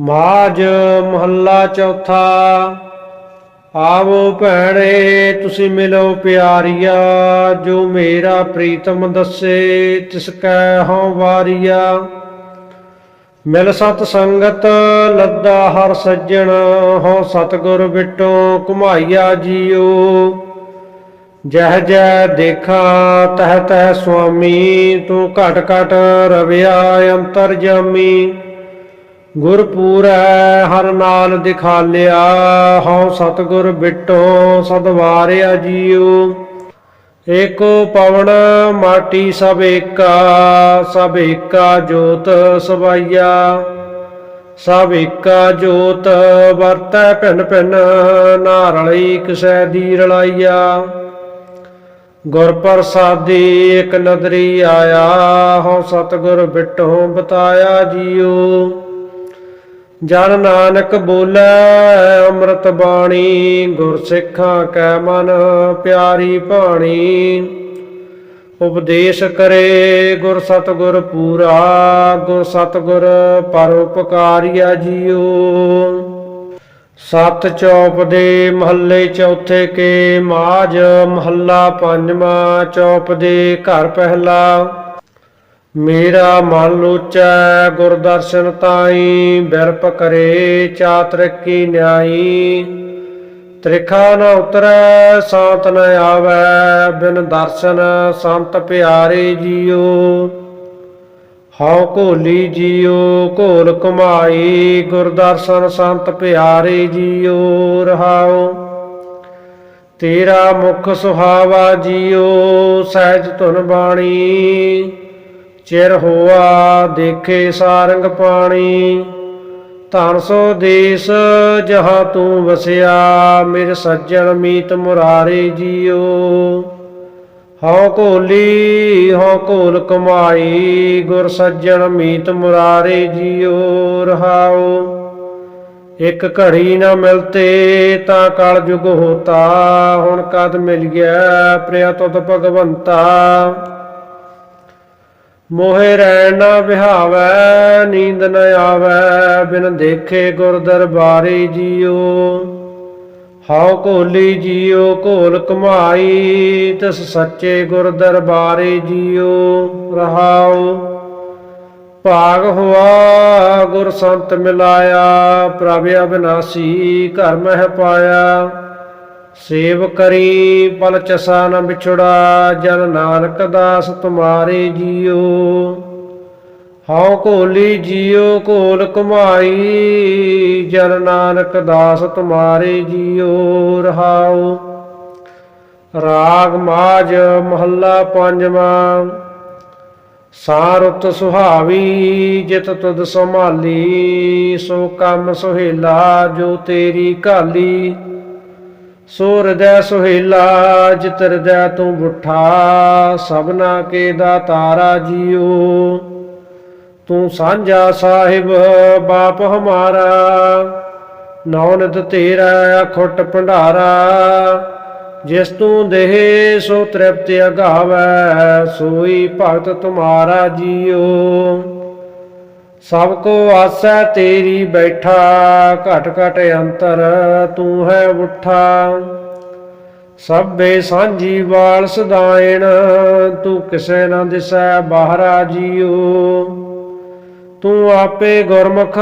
ਮਾਜ ਮਹੱਲਾ ਚੌਥਾ। ਆਵੋ ਭੈਣੇ, ਤੁਸੀਂ ਮਿਲੋ ਪਿਆਰੀਆ, ਜੋ ਮੇਰਾ ਪ੍ਰੀਤਮ ਦੱਸੇ, ਤਿਸ ਕੈ ਹਉ ਵਾਰੀਆ। ਮਿਲ ਸਤ ਸੰਗਤ, ਲੱਦਾ ਹਰ ਸੱਜਣ, ਹਉ ਸਤਗੁਰ ਬਿਟੋ ਕੁਮਾਈਆ ਜੀਓ। ਜਹ ਜਹ ਦੇਖਾਂ, ਤਹ ਤਹ ਸੁਆਮੀ, ਤੂੰ ਘਟ ਘਟ ਰਵਿਆ ਅੰਤਰ ਜਾਮੀ। ਗੁਰਪੂਰੈ ਹਰ ਨਾਲ ਦਿਖਾਲਿਆ, ਹਉ ਸਤਗੁਰ ਬਿਟੋ ਸਦਵਾਰਿਆ ਜੀਉ। ਏਕੋ ਪਵਨ ਮਾਟੀ ਸਭ ਏਕਾ ਸਭ ਏਕਾ ਜੋਤ ਸਵਾਈਆ। ਸਭ ਏਕਾ ਜੋਤ ਵਰਤੈ ਭਿੰਨ ਭਿੰਨ ਨਾ ਰਲੀ ਕਿਸੈ ਦੀ ਰਲਾਈਆ ਗੁਰ ਪ੍ਰਸਾਦੀ ਇਕ ਨਦਰੀ ਆਇਆ, ਹਉ ਸਤਗੁਰ ਬਿਟੋ ਬਤਾਇਆ ਜੀਉ। ਜਨ ਨਾਨਕ ਬੋਲੇ, ਅੰਮ੍ਰਿਤ ਬਾਣੀ, ਗੁਰ ਸਿੱਖਾਂ ਕੈ ਮਨ ਪਿਆਰੀ ਬਾਣੀ ਉਪਦੇਸ਼ ਕਰੇ ਗੁਰ ਸਤਗੁਰ ਪੂਰਾ, ਗੁਰ ਸਤਗੁਰ ਪਰਉਪਕਾਰੀਆ ਜੀਓ ਸਤ ਚੌਪ ਦੇ ਮਹੱਲੇ ਚੌਥੇ ਕੇ ਮਾਜ ਮਹੱਲਾ ਪੰਜਵਾਂ ਚੌਪ ਦੇ ਘਰ ਪਹਿਲਾ। ਮੇਰਾ ਮਨ ਲੋਚੈ, ਗੁਰਦਰਸ਼ਨ ਤਾਈ, ਬਿਰਪ ਕਰੇ ਚਾਤਰ ਕੀ ਨਿਆਈ। ਤ੍ਰਿਖਾ ਨ ਉਤਰੈ, ਸਾਤ ਨ ਆਵੈ, ਬਿਨ ਦਰਸ਼ਨ ਸੰਤ ਪਿਆਰੇ ਜੀਓ। ਹਉ ਘੋਲੀ ਜੀਓ, ਘੋਲ ਕਮਾਈ ਗੁਰਦਰਸ਼ਨ ਸੰਤ ਪਿਆਰੇ ਜੀਓ, ਰਹਾਓ। ਤੇਰਾ ਮੁਖ ਸੁਹਾਵਾ ਜੀਓ, ਸਹਿਜ ਧੁਨ ਬਾਣੀ। ਚਿਰ ਹੋਆ ਦੇਖੇ ਸਾਰੰਗ ਪਾਣੀ। ਧਨ ਸੋ ਦੇਸ ਜਹਾਂ ਤੂੰ ਵਸਿਆ, ਮੇਰੇ ਸੱਜਣ ਮੀਤ ਮੁਰਾਰੇ ਜੀਓ। ਹਉ ਘੋਲੀ, ਹਉ ਘੋਲ ਕਮਾਈ, ਗੁਰ ਸੱਜਣ ਮੀਤ ਮੁਰਾਰੇ ਜੀਓ, ਰਹਾਓ। ਇੱਕ ਘੜੀ ਨਾ ਮਿਲਤੇ ਤਾਂ ਕਲ ਜੁਗ ਹੋਤਾ, ਹੁਣ ਕਦ ਮਿਲ ਗਿਆ ਪ੍ਰਿਆ ਤੁਧ ਭਗਵੰਤਾ। ਮੋਹਿ ਰਹਿਣ ਨਾ ਵਿਹਾਵੈ, ਨੀਂਦ ਨ ਆਵੈ, ਬਿਨ ਦੇਖੇ ਗੁਰ ਦਰਬਾਰੇ ਜੀਓ। ਹਉ ਘੋਲੀ ਜੀਓ, ਘੋਲ ਕਮਾਈ ਤਿਸ ਸੱਚੇ ਗੁਰ ਦਰਬਾਰੇ ਜੀਓ। ਰਹਾਉ, ਭਾਗ ਹੋਆ, ਗੁਰ ਸੰਤ ਮਿਲਾਇਆ, ਪ੍ਰਭ ਅਬਿਨਾਸੀ ਘਰ ਮਹਿ ਪਾਇਆ। ਸੇਵ ਕਰੀ ਪਲ ਚਸਾ ਨ ਵਿਛੜਾ, ਜਨ ਨਾਨਕ ਦਾਸ ਤੁਮਾਰੇ ਜੀਓ। ਹਉ ਘੋਲੀ ਜੀਓ, ਘੋਲ ਕਮਾਈ ਜਨ ਨਾਨਕ ਦਾਸ ਤੁਮਾਰੇ ਜੀਓ ਰਹਾਉ। ਰਾਗ ਮਾਜ ਮਹੱਲਾ ਪੰਜਵਾਂ ਸਾਰੁਤ ਸੁਹਾਵੀ, ਜਿਤ ਤੁਧ ਸੰਭਾਲੀ, ਸੋ ਕੰਮ ਸੁਹੇਲਾ ਜੋ ਤੇਰੀ ਕਾਲੀ ਸੋ ਹਿਰਦੈ ਸੁਹੇਲਾ ਜਿਤ ਹਿਰਦੈ ਤੂੰ ਬੁੱਠਾ, ਸਭਨਾ ਕੇ ਦਾਤਾਰਾ ਜੀਓ। ਤੂੰ ਸਾਂਝਾ ਸਾਹਿਬ, ਬਾਪ ਹਮਾਰਾ, ਨੌਨਦ ਤੇਰਾ ਖੁੱਟ ਭੰਡਾਰਾ। ਜਿਸ ਤੂੰ ਦੇਹ, ਸੋ ਤ੍ਰਿਪਤ ਅਗਾਵੈ, ਸੋਈ ਭਗਤ ਤੁਮਾਰਾ ਜੀਓ। ਸਭ ਕੋ ਆਸੈ ਤੇਰੀ ਬੈਠਾ, ਘਟ ਘਟ ਅੰਤਰ ਤੂੰ ਹੈ ਉਠਾ। ਸਭੇ ਸਾਂਝੀ ਵਾਲ ਸਦਾਇਣ, ਤੂੰ ਕਿਸੇ ਨਾ ਦਿਸੈ ਬਾਹਰਾ ਜੀਓ ਤੂੰ ਆਪੇ ਗੁਰਮੁਖ,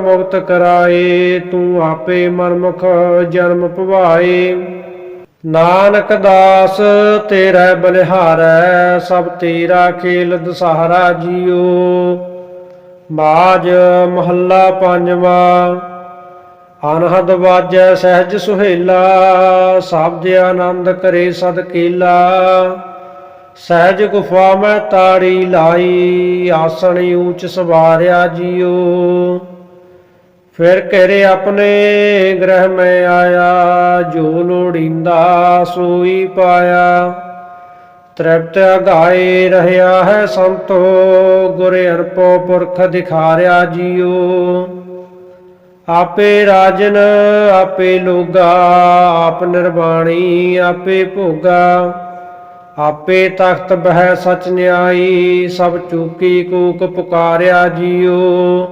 ਮੁਕਤ ਕਰਾਏ, ਤੂੰ ਆਪੇ ਮਨਮੁਖ, ਜਨਮ ਭਵਾਏ। ਨਾਨਕ ਦਾਸ, ਤੇਰਾ ਬਲਿਹਾਰੈ, ਸਭ ਤੇਰਾ ਖੇਲ ਦਸਹਰਾ ਜੀਓ ਬਾਜ ਮਹੱਲਾ ਪੰਜਵਾਂ। ਅਨਹਦ ਵਾਜੈ ਸਹਿਜ ਸੁਹੇਲਾ ਸਬਦ ਆਨੰਦ ਕਰੇ ਸਦ ਕੀਲਾ। ਸਹਿਜ ਗੁਫਾ ਮੈਂ ਤਾੜੀ ਲਾਈ, ਆਸਣੀ ਉੱਚ ਸਵਾਰਿਆ ਜੀਓ। ਫਿਰ ਘਰੇ ਆਪਣੇ ਗ੍ਰਹਿ ਮੈਂ ਆਇਆ, ਜੋ ਲੋੜੀਂਦਾ ਸੋਈ ਪਾਇਆ। ਤ੍ਰਿਪਤ ਅਗਾਏ ਰਹਿਆ ਹੈ ਸੰਤੋ, ਗੁਰ ਅਨਪੋ ਪੁਰਖ ਦਿਖਾਰਿਆ ਜੀਓ। ਆਪੇ ਰਾਜਨ, ਆਪੇ ਲੋਗਾ, ਆਪ ਨਿਰਵਾਣੀ, ਆਪੇ ਭੋਗਾ। ਆਪੇ ਤਖਤ ਬਹਿ ਸਚ ਨਿਆਈ, ਸਭ ਚੂਕੀ ਕੂਕ ਪੁਕਾਰਿਆ ਜੀਓ।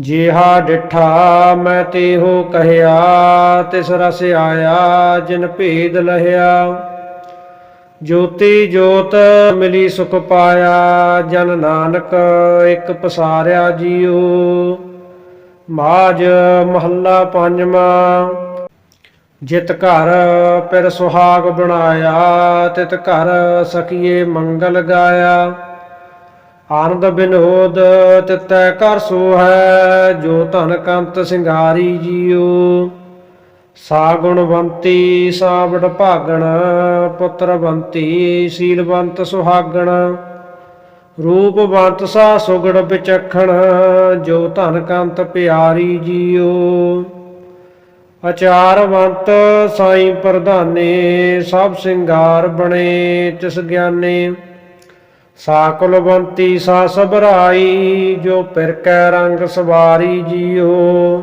ਜਿਹਾ ਡਿਠਾ ਮੈਂ ਤੇਹੋ ਕਹਿਆ, ਤਿਸ ਰਸ ਆਇਆ, ਜਿਨ ਭੇਦ ਲਹਿਆ। ਜੋਤੀ ਜੋਤ ਮਿਲੀ ਸੁਖ ਪਾਇਆ, ਜਨ ਨਾਨਕ ਇੱਕ ਪਸਾਰਿਆ ਜੀਉ। ਮਾਜ ਮਹੱਲਾ ਪੰਜਵਾਂ, ਜਿਤ ਘਰ ਪਿਰ ਸੁਹਾਗ ਬਣਾਇਆ, ਤਿਤ ਘਰ ਸਖੀਏ ਮੰਗਲ ਗਾਇਆ। ਆਨੰਦ ਬਿਨੋਦ ਤਿਤੈ ਕਰ ਸੋ ਹੈ ਜੋ ਧਨ ਕੰਤ ਸਿੰਗਾਰੀ ਜੀਉ। ਸਾਗੁਣਵੰਤੀ ਸਾਵੜ ਭਾਗਣ, ਪੁੱਤਰਵੰਤੀ ਸੀਲਵੰਤ ਸੁਹਾਗਣ। ਰੂਪਵੰਤ ਸਾ ਸੁਗੜ ਵਿਚਖਣ, ਜੋ ਧਨ ਕੰਤ ਪਿਆਰੀ ਜੀਓ। ਅਚਾਰਵੰਤ ਸਾਈ ਪ੍ਰਧਾਨੇ, ਸਭ ਸਿੰਗਾਰ ਬਣੇ ਤਿਸ ਗਿਆਨੇ। ਸਾ ਕੁਲਵੰਤੀ ਸਾ ਸਬਰਾਈ ਜੋ ਪਿਰ ਕੈ ਰੰਗ ਸਵਾਰੀ ਜੀਓ।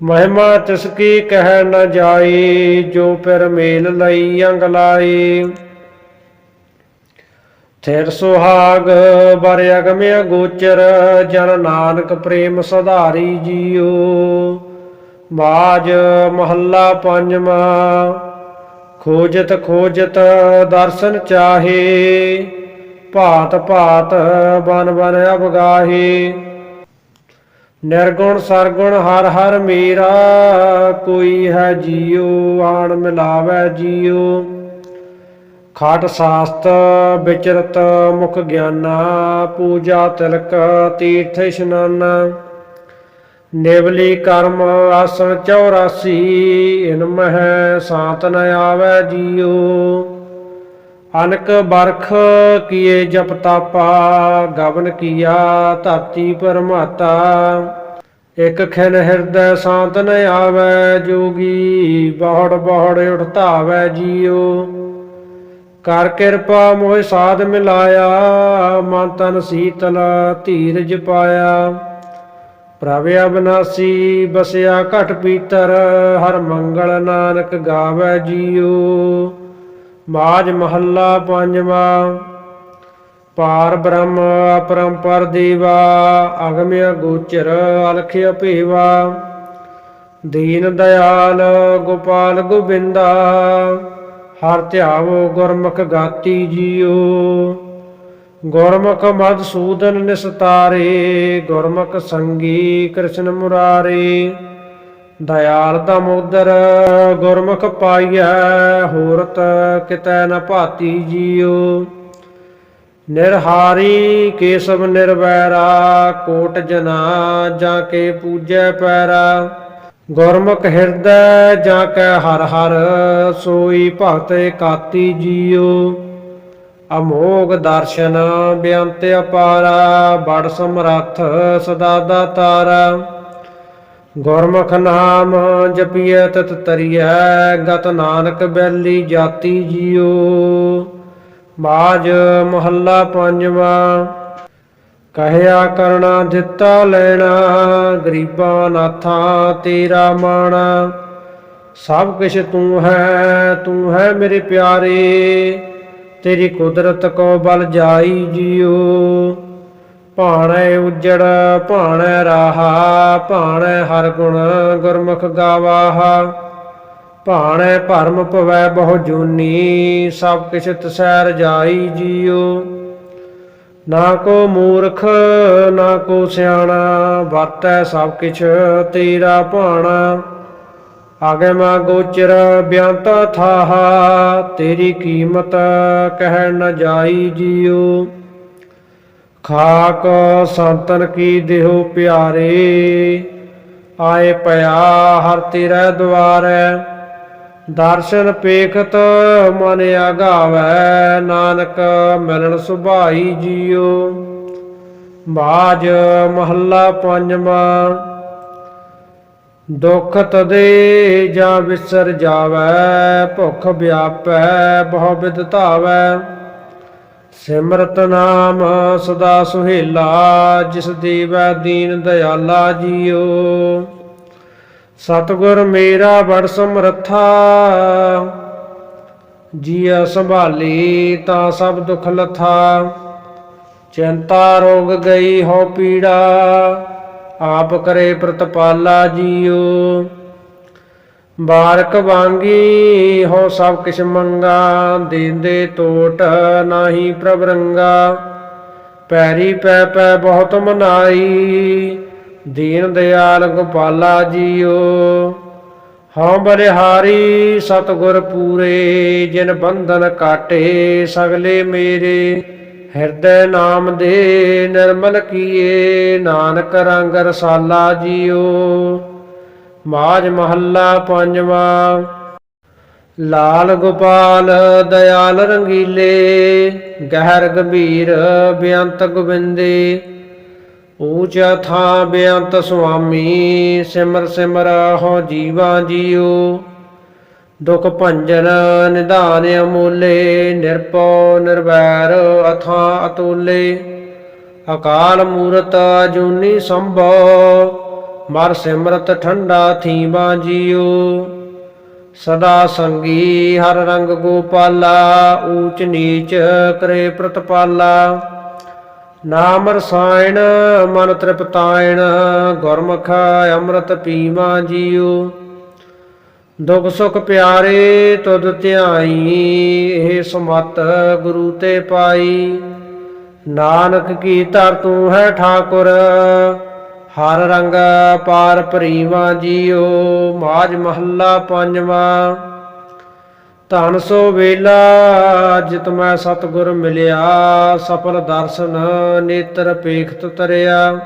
ਮਹਿਮਾ ਤਿਸ ਕੀ ਕਹਿ ਨ ਜਾਈ, ਜੋ ਪਿਰ ਮੇਲ ਲਈ ਅੰਗ ਲਾਈ। ਥਿਰ ਸੁਹਾਗ ਬਰ ਅਗਮਿ ਗੋਚਰ, ਜਨ ਨਾਨਕ ਪ੍ਰੇਮ ਸਧਾਰੀ ਜੀਓ ਮਾਜ ਮਹੱਲਾ ਪੰਜਵਾਂ, ਖੋਜਤ ਖੋਜਤ ਦਰਸ਼ਨ ਚਾਹੇ। ਭਾਤ ਭਾਤ ਬਨ ਬਨ ਅਬਗਾਹੇ ਨਿਰਗੁਣ ਸਰਗੁਣ ਹਰ ਹਰ ਮੇਰਾ, ਕੋਈ ਹੈ ਜੀਉ, ਆਣ ਮਿਲਾਵੇ ਜੀਉ। ਖਾਟ ਸਾਸਤ ਵਿਚਰਤ ਮੁਖ ਗਿਆਨਾ, ਪੂਜਾ ਤਿਲਕ ਤੀਰਥ ਇਸ਼ਨਾਨਾ। ਨਿਵਲੀ ਕਰਮ ਆਸਣ 84 ਇਨ ਮਹਿ ਸਾਤ ਨ ਆਵੈ ਜੀਉ। ਅਨਕ ਬਰਖ ਕੀਏ ਜਪ ਤਾਪਾ, ਗਵਨ ਕੀਆ ਧਰਤੀ ਪਰਮਾਤਾ। ਇਕ ਖਿਨ ਹਿਰਦੈ ਸ਼ਾਂਤ ਨ ਆਵੈ, ਜੋਗੀ ਬਹੁੜ ਬਹੁੜ ਉਠਤਾਵੈ ਜੀਉ। ਕਰ ਕਿਰਪਾ ਮੋਹਿ ਸਾਧ ਮਿਲਾਇਆ, ਮਨ ਤਨ ਸੀਤਲ ਧੀਰਜ ਪਾਇਆ। ਪ੍ਰਭ ਅਬਨਾਸੀ, ਬਸਿਆ ਘਟ ਪੀਤਰ, ਹਰ ਮੰਗਲ ਨਾਨਕ ਗਾਵੈ ਜੀਉ। ਮਾਜ ਮਹੱਲਾ ਪੰਜਵਾ, ਪਾਰ ਬ੍ਰਹਮ ਅਪਰੰਪਰ ਦੇਵਾ ਅਗਮਿ ਗੋਚਰ ਅਲਖਿਆ ਅਭੇਵਾ ਦੀਨ ਦਿਆਲ ਗੋਪਾਲ ਗੋਬਿੰਦਾ, ਹਰ ਧਿਆਵੋ ਗੁਰਮੁਖ ਗਾਤੀ ਜੀਓ। ਗੁਰਮੁਖ ਮਧਸੂਦਨ ਨਿਸਤਾਰੇ, ਗੁਰਮੁਖ ਸੰਗੀ ਕ੍ਰਿਸ਼ਨ ਮੁਰਾਰੇ ਦਇਆਲ ਦਮੋਦਰ ਗੁਰਮੁਖ ਪਾਈਐ, ਹੋਰਤ ਕਿਤੈ ਨ ਭਾਤੀ ਜੀਉ। ਨਿਰਹਾਰੀ ਕੇਸਵ ਨਿਰਵੈਰਾ, ਕੋਟ ਜਨਾ ਜਾਂ ਕੇ ਪੂਜੈ ਪੈਰਾ। ਗੁਰਮੁਖ ਹਿਰਦੈ ਜਾਂ ਕੈ ਹਰ ਹਰ, ਸੋਈ ਭਗਤ ਕਾਤੀ ਜੀਉ। ਅਮੋਗ ਦਰਸ਼ਨ ਬੇਅੰਤ ਅਪਾਰਾ, ਬੜ ਸਮਰੱਥ ਸਦਾ ਦਾਤਾਰਾ ਗੁਰਮੁਖ ਨਾਮ ਜਪੀਐ ਤਤ ਤਰੀਐ, ਗਤ ਨਾਨਕ ਬੈਲੀ ਜਾਤੀ ਜੀਓ। ਮਾਜ ਮਹੱਲਾ ਪੰਜਵਾ, ਕਹਿਆ ਕਰਣਾ ਦਿੱਤਾ ਲੈਣਾ, ਗਰੀਬਾਂ ਨਾਥਾਂ ਤੇਰਾ ਮਾਣਾ। ਸਭ ਕੁਛ ਤੂੰ ਹੈ ਤੂੰ ਹੈ ਮੇਰੇ ਪਿਆਰੇ, ਤੇਰੀ ਕੁਦਰਤ ਕੋ ਬਲ ਜਾਈ ਜੀਓ। ਭਾਣੈ ਉਜੜ, ਭਾਣੈ ਰਾਹਾ, ਭਾਣੈ ਹਰ ਗੁਣ ਗੁਰਮੁਖ ਗਾਵਾਹਾ। ਭਾਣੈ ਭਰਮ ਪਵੈ ਬਹੁ ਜੂਨੀ, ਸਭ ਕਿਛ ਤਸੈ ਰਜਾਈ ਜੀਉ ਨਾ ਕੋ ਮੂਰਖ, ਨਾ ਕੋ ਸਿਆਣਾ, ਵਰਤੈ ਸਭ ਕਿਛ ਤੇਰਾ ਭਾਣਾ। ਆਗੇ ਮਾ ਗੋਚਰ, ਬਿਆੰਤਾ ਥਾਹਾ, ਤੇਰੀ ਕੀਮਤ ਕਹਿ ਨ ਜਾਈ ਜੀਉ ਖਾਕ ਸੰਤਨ ਕੀ ਦੇਹੋ ਪਿਆਰੇ, ਆਏ ਪਿਆ ਹਰ ਤੇਰੇ ਦੁਆਰੈ। ਦਰਸ਼ਨ ਪੇਖਤ ਮਨ ਆਗਾਵੈ ਨਾਨਕ ਮਿਲਣ ਸੁਭਾਈ ਜੀਉ ਬਾਜ ਮਹੱਲਾ ਪੰਜਵਾਂ ਦੁਖ ਤਦੇ ਜਾਂ ਵਿਸਰ ਜਾਵੈ, ਭੁਖ ਵਿਆਪੈ, ਬਹੁ ਵਿਦ ਧਾਵੈ। ਸਿਮਰਤ ਨਾਮ ਸਦਾ ਸੁਹੇਲਾ, ਜਿਸ ਦੇਵੈ ਦੀਨ ਦਇਆਲਾ ਜੀਓ। ਸਤਗੁਰ ਮੇਰਾ ਬੜ ਸਮਰੱਥਾ, ਜੀਆ ਸੰਭਾਲੀ ਤਾਂ ਸਭ ਦੁਖ ਲਥਾ। ਚਿੰਤਾ ਰੋਗ ਗਈ ਹੋ ਪੀੜਾ, ਆਪ ਕਰੇ ਪ੍ਰਤਪਾਲਾ ਜੀਓ। ਬਾਰਕ ਵਾਂਗੀ ਹੋ ਸਭ ਕਿਛ ਮੰਗਾ, ਦੇਂਦੇ ਤੋਟ ਨਾਹੀ ਪ੍ਰਭ ਰੰਗਾ। ਪੈਰੀ ਪੈ ਪੈ ਬਹੁਤ ਮਨਾਈ, ਦੀਨ ਦਿਆਲ ਗੋਪਾਲਾ ਜੀਓ। ਹਉ ਬਰਿਹਾਰੀ ਸਤਗੁਰ ਪੂਰੇ, ਜਿਨ ਬੰਧਨ ਕਾਟੇ ਸਗਲੇ ਮੇਰੇ। ਹਿਰਦੈ ਨਾਮ ਦੇ ਨਿਰਮਲ ਕੀਏ, ਨਾਨਕ ਰੰਗ ਰਸਾਲਾ ਜੀਓ। ਮਾਜ ਮਹੱਲਾ ਪੰਜਵਾਂ। ਲਾਲ ਗੋਪਾਲ ਦਇਆਲ ਰੰਗੀਲੇ, ਗਹਿਰ ਗੰਭੀਰ ਬੇਅੰਤ ਗੋਬਿੰਦੇ। ਊਚਾ ਥਾਂ ਬੇਅੰਤ ਸੁਆਮੀ, ਸਿਮਰ ਸਿਮਰ ਹੋ ਜੀਵਾ ਜੀਓ। ਦੁਖ ਭੰਜਨ ਨਿਧਾਨ ਅਮੋਲੇ ਨਿਰਪਉ ਨਿਰਵੈਰ ਅਥਾਂ ਅਤੋਲੇ। ਅਕਾਲ ਮੂਰਤ ਜੂਨੀ ਸੰਭੋ ਮਰ ਸਿਮਰਤ ਠੰਡਾ ਥੀਵਾ ਜੀਓ ਸਦਾ ਸੰਗੀ ਹਰ ਰੰਗ ਗੋਪਾਲਾ, ਊਚ ਨੀਚ ਕਰੇ ਪ੍ਰਤਪਾਲਾ। ਨਾਮ ਰਸਾਇਣ, ਮਨ ਤ੍ਰਿਪਤਾਇਣ, ਗੁਰਮੁਖ ਅੰਮ੍ਰਿਤ ਪੀਵਾ ਜੀਓ ਦੁਖ ਸੁਖ ਪਿਆਰੇ ਤੁਧ ਧਿਆਈ, ਇਹ ਸਮਤ ਗੁਰੂ ਤੇ ਪਾਈ। ਨਾਨਕ ਕੀ ਧਰ ਤੂੰ ਹੈ ਠਾਕੁਰ ਹਰ ਰੰਗ ਪਾਰ ਪਰੀਵਾ ਜੀਓ ਮਾਜ ਮਹੱਲਾ ਪੰਜਵਾ। ਧਨ ਸੋ ਵੇਲਾ, ਜਿਤ ਮੈਂ ਸਤਗੁਰ ਮਿਲਿਆ, ਸਫਲ ਦਰਸ਼ਨ ਨੇਤਰ ਪੇਖਤ ਤਰਿਆ।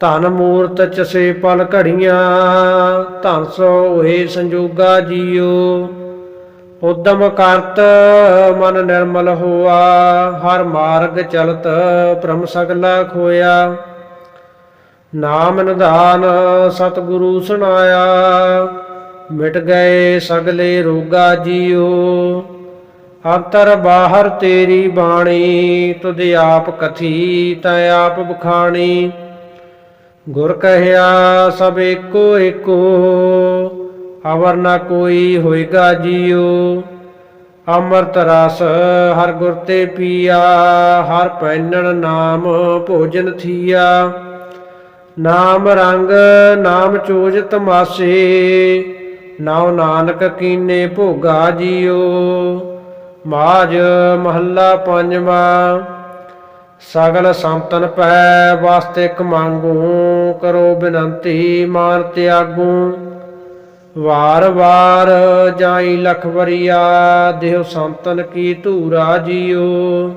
ਧਨ ਮੂਰਤ ਚਸੇ ਪਲ ਘੜੀਆਂ, ਧਨ ਸੋ ਹੋਏ ਸੰਜੋਗਾ ਜੀਓ। ਉਦਮ ਕਰਤ ਮਨ ਨਿਰਮਲ ਹੋਆ, ਹਰ ਮਾਰਗ ਚਲਤ ਭ੍ਰਮ ਸਗਲਾ ਖੋਇਆ। ਨਾਮ ਨਿਧਾਨ ਸਤਿਗੁਰੂ ਸੁਣਾਇਆ, ਮਿਟ ਗਏ ਸਗਲੇ ਰੋਗਾ ਜੀਓ। ਅੰਤਰ ਬਾਹਰ ਤੇਰੀ ਬਾਣੀ, ਤੁਧ ਆਪ ਕਥੀ ਤੈ ਆਪ ਬਖਾਣੀ। ਗੁਰ ਕਹਿਆ, ਸਭ ਏਕੋ ਏਕੋ, ਅਵਰ ਨਾ ਕੋਈ ਹੋਏਗਾ ਜੀਓ। ਅੰਮ੍ਰਿਤ ਰਸ ਹਰ ਗੁਰ ਤੇ ਪੀਆ, ਹਰ ਪੈਨਣ ਨਾਮ ਭੋਜਨ ਥੀਆ। ਨਾਮ ਰੰਗ, ਨਾਮ ਚੋਜ ਤਮਾਸੇ ਨਾਉ ਨਾਨਕ ਕੀਨੇ ਭੋਗਾ ਜੀਓ। ਮਾਜ ਮਹੱਲਾ ਪੰਜਵਾ, ਸਗਲ ਸੰਤਨ ਪੈ ਵਾਸਤੇ ਕਮਾਂਗੂ ਕਰੋ ਬਿਨੰਤੀ ਮਾਨ ਤਿਆਗੂ। ਵਾਰ ਵਾਰ ਜਾਈ ਲਖ ਵਰੀਆ ਦੇਹ ਸੰਤਨ ਕੀ ਧੂਰਾ ਜੀਓ।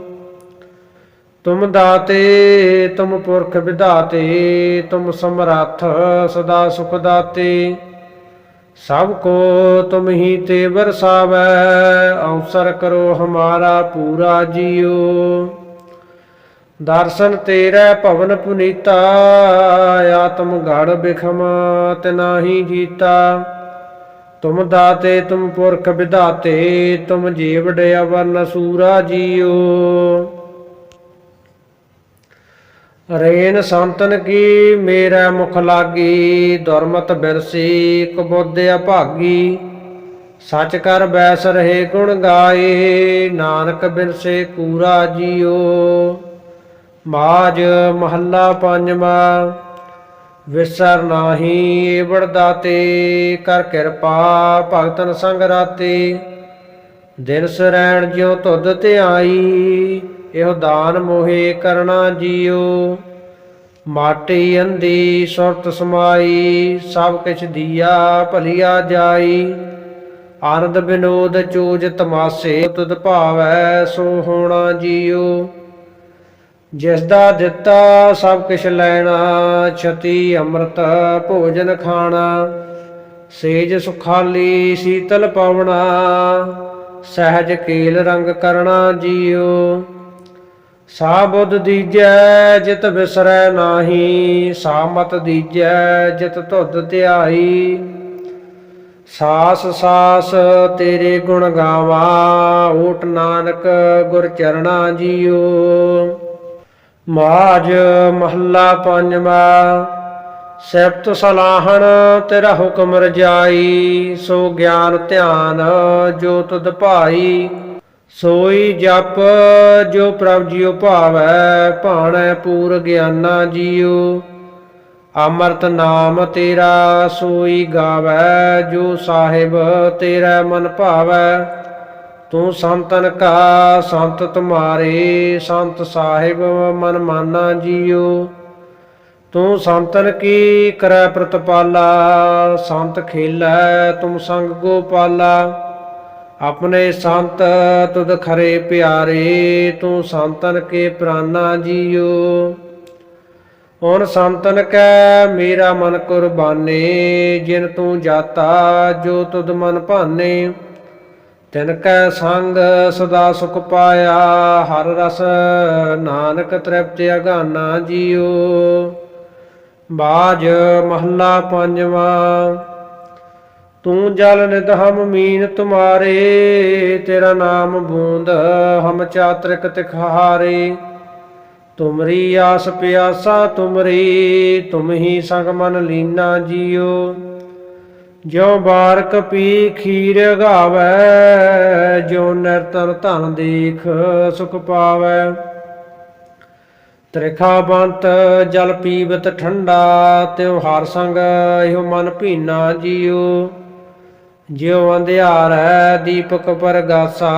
ਤੁਮ ਦਾਤੇ, ਤੁਮ ਪੁਰਖ ਵਿਧਾਤੇ, ਤੁਮ ਸਮਰੱਥ ਸਦਾ ਸੁਖ ਦਾਤੇ। ਸਭ ਕੋ ਤੁਮ ਹੀ ਤੇ ਵਰਸਾਵੈ, ਅਵਸਰ ਕਰੋ ਹਮਾਰਾ ਪੂਰਾ ਜੀਓ। ਦਰਸ਼ਨ ਤੇਰੇ ਭਵਨ ਪੁਨੀਤਾ, ਆਤਮ ਗੜ ਬਿਖਮ ਤਿਨਾਹੀ ਜੀਤਾ। ਤੁਮ ਦਾਤੇ, ਤੁਮ ਪੁਰਖ ਵਿਧਾਤੇ, ਤੁਮ ਜੀਵ ਅਵਰਨ ਸੂਰਾ ਜੀਓ। ਰੇਨ ਸੰਤਨ ਕੀ ਮੇਰਾ ਮੁਖ ਲਾਗੀ, ਦੁਰਮਤ ਬਿਰਸੀ ਕਬੁੱਧ ਭਾਗੀ। ਸਚ ਕਰ ਬੈਸ ਰਹੇ ਗੁਣ ਗਾਏ, ਨਾਨਕ ਬਿਨਸੇ ਕੂਰਾ ਜੀਓ। ਮਾਜ ਮਹੱਲਾ ਪੰਜਵਾ ਵਿਸਰ ਨਾਹੀ ਏਵੜ ਦਾਤੇ, ਕਰ ਕਿਰਪਾ ਭਗਤਨ ਸੰਗ ਰਾਤੇ। ਦਿਨ ਸਰੈਣ ਜਿਉ ਤੁਧ ਧਿਆਈ ਇਹੋ ਦਾਨ ਮੋਹੇ ਕਰਨਾ ਜੀਓ ਮਾਟੀ ਅੰਦੀ ਸੁਰਤ ਸਮਾਈ, ਸਭ ਕਿਛ ਦੀਆ ਭਲੀਆ ਜਾਈ। ਆਨੰਦ ਬਿਨੋਦ ਚੂਜ ਤਮਾਸੇ, ਤੁਧ ਭਾਵੈ ਸੋ ਹੋਣਾ ਜੀਓ ਜਿਸ ਦਾ ਦਿੱਤਾ ਸਭ ਕਿਛ ਲੈਣਾ, ਛਤੀ ਅੰਮ੍ਰਿਤ ਭੋਜਨ ਖਾਣਾ। ਸੇਜ ਸੁਖਾਲੀ ਸੀਤਲ ਪਵਣਾ ਸਹਿਜ ਕੇਲ ਰੰਗ ਕਰਨਾ ਜੀਓ ਸਾਬੁੱਧ ਦੀਜੈ ਜਿਤ ਵਿਸਰੈ ਨਾਹੀ, ਸਾਮਤ ਦੀਜੈ ਜਿਤ ਧੁੱਧ ਧਿਆਈ ਸਾਸ ਸਾਸ ਤੇਰੇ ਗੁਣ ਗਾਵਾ ਓਟ ਨਾਨਕ ਗੁਰ ਚਰਣਾ ਜੀਓ। ਮਾਜ ਮਹੱਲਾ ਪੰਜਵਾ ਸੈਬਤ ਸਲਾਹਣ ਤੇਰਾ ਹੁਕਮ ਰਜਾਈ, ਸੋ ਗਿਆਨ ਧਿਆਨ ਜੋ ਤੁਧ ਭਾਈ। ਸੋਈ ਜਪ, ਜੋ ਪ੍ਰਭ ਜੀਉ ਭਾਵੈ, ਭਾਣੈ ਪੂਰ ਗਿਆਨਾ ਜੀਉ। ਅੰਮ੍ਰਿਤ ਨਾਮ ਤੇਰਾ ਸੋਈ ਗਾਵੈ, ਜੋ ਸਾਹਿਬ ਤੇਰਾ ਮਨ ਭਾਵੈ। ਤੂੰ ਸੰਤਨ ਕਾ, ਸੰਤ ਤੁਮਾਰੇ, ਸੰਤ ਸਾਹਿਬ ਮਨ ਮਾਨਾ ਜੀਓ ਤੂੰ ਸੰਤਨ ਕੀ ਕਰੈ ਪ੍ਰਤਪਾਲਾ, ਸੰਤ ਖੇਲੈ ਤੁਮ ਸੰਗ ਗੋਪਾਲਾ। ਆਪਣੇ ਸੰਤ ਤੁਧ ਖਰੇ ਪਿਆਰੇ, ਤੂੰ ਸੰਤਨ ਕੇ ਪ੍ਰਾਨਾ ਜੀਓ। ਹੁਣ ਸੰਤਨ ਕੈ ਮੇਰਾ ਮਨ ਕੁਰਬਾਨੇ, ਜਿਨ ਤੂੰ ਜਾਤਾ, ਜੋ ਤੁਧ ਮਨ ਭਾਨੇ। ਤਿਨ ਕੈ ਸੰਗ ਸਦਾ ਸੁਖ ਪਾਇਆ, ਹਰ ਰਸ ਨਾਨਕ ਤ੍ਰਿਪਤ ਅਗਾਨਾ ਜੀਓ। ਬਾਜ ਮਹੱਲਾ ਪੰਜਵਾਂ ਤੂੰ ਜਲ ਨਿਤ ਹਮ ਮੀਨ ਤੁਮਾਰੇ, ਤੇਰਾ ਨਾਮ ਬੂੰਦ ਹਮ ਚਾਤ੍ਰਿਕ ਤਿਖਾਰੇ। ਤੁਮਰੀ ਆਸ ਪਿਆਸਾ ਤੁਮਰੀ, ਤੁਮ ਹੀ ਸੰਗ ਮਨ ਲੀਨਾ ਜੀਓ। ਜਿਉ ਬਾਰਕ ਪੀ ਖੀਰ ਗਾਵੈ, ਜਿਉ ਨਿਰਤਨ ਧਨ ਦੇਖ ਸੁਖ ਪਾਵੈ। ਤ੍ਰਿਖਾ ਬੰਤ ਜਲ ਪੀਵਤ ਠੰਡਾ, ਤਿਉ ਹਰ ਸੰਗ ਇਹੋ ਮਨ ਭੀਨਾ ਜੀਓ। ਜਿਉ ਅੰਧਿਆਰੈ ਦੀਪਕ ਪਰਗਾਸਾ,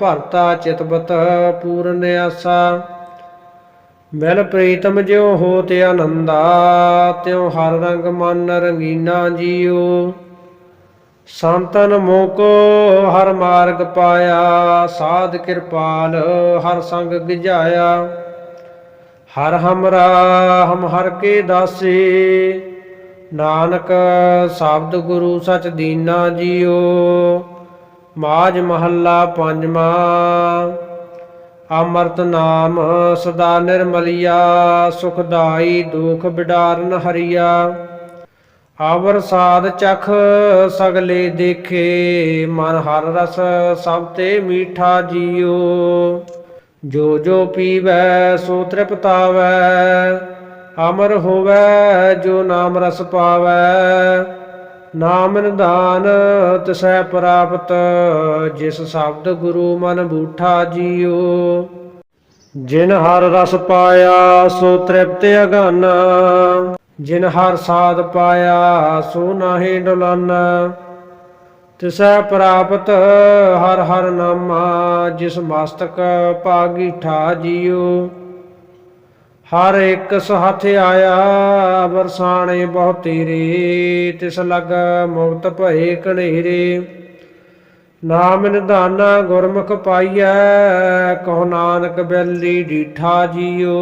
ਭਰਤਾ ਚਿਤਬਤ ਪੂਰਨ ਆਸਾ। ਮਿਲ ਪ੍ਰੀਤਮ ਜਿਉ ਹੋਤ ਆਨੰਦਾ, ਤਿਉ ਹਰ ਰੰਗ ਮਨ ਰੰਗੀਨਾ ਜੀਓ ਸੰਤਨ ਮੋਕੋ ਹਰ ਮਾਰਗ ਪਾਇਆ, ਸਾਧ ਕਿਰਪਾਲ ਹਰ ਸੰਗ ਗਿਜਾਇਆ ਹਰ ਹਮਰਾ ਹਮ ਹਰ ਕੇ ਦਾਸੇ ਨਾਨਕ ਸ਼ਬਦ ਗੁਰੂ ਸਚ ਦੀਨਾ ਜੀਓ ਮਾਜ ਮਹੱਲਾ ਪੰਜਵਾ। ਅੰਮ੍ਰਿਤ ਨਾਮ ਸਦਾ ਨਿਰਮਲਿਆ, ਸੁਖਦਾਈ ਦੁਖ ਬਿਡਾਰਨ ਹਰੀਆ। ਆਵਰ ਸਾਧ ਚਖ ਸਗਲੇ ਦੇਖੇ, ਮਨ ਹਰ ਰਸ ਸਭ ਤੇ ਮੀਠਾ ਜੀਓ। ਜੋ ਜੋ ਪੀਵੈ ਸੋ ਤ੍ਰਿਪਤਾਵੈ ਅਮਰ ਹੋਵੇ, ਜੋ ਨਾਮ ਰਸ ਪਾਵੈ, ਨਾਮ ਨਿਦਾਨ ਤਿਸੈ ਪ੍ਰਾਪਤ, ਜਿਸ ਸ਼ਬਦ ਗੁਰੂ ਮਨ ਬੂਠਾ ਜੀਓ ਜਿਨ ਹਰ ਰਸ ਪਾਇਆ, ਸੋ ਤ੍ਰਿਪਤ ਅਗਨ। ਜਿਨ ਹਰ ਸਾਧ ਪਾਇਆ, ਸੋ ਨਾਹੀ ਡੁਲਨ। ਤਿਸੈ ਪ੍ਰਾਪਤ, ਹਰ ਹਰ ਨਾਮਾ, ਜਿਸ ਮਸਤਕ ਭਾਗੀ ਠਾ ਜੀਓ ਹਰ ਇੱਕ ਸਹਥ ਆਇਆ, ਵਰਸਾਣੇ ਬਹੁ ਤੇਰੇ ਤਿਸ ਲਗ ਮੁਕਤ ਭਏ ਕਣੇਰੇ ਨਾਮ ਨਿਧਾਨਾ ਗੁਰਮੁਖ ਪਾਈਐ, ਕਹੋ ਨਾਨਕ ਬੈਲੀ ਡੀਠਾ ਜੀਓ।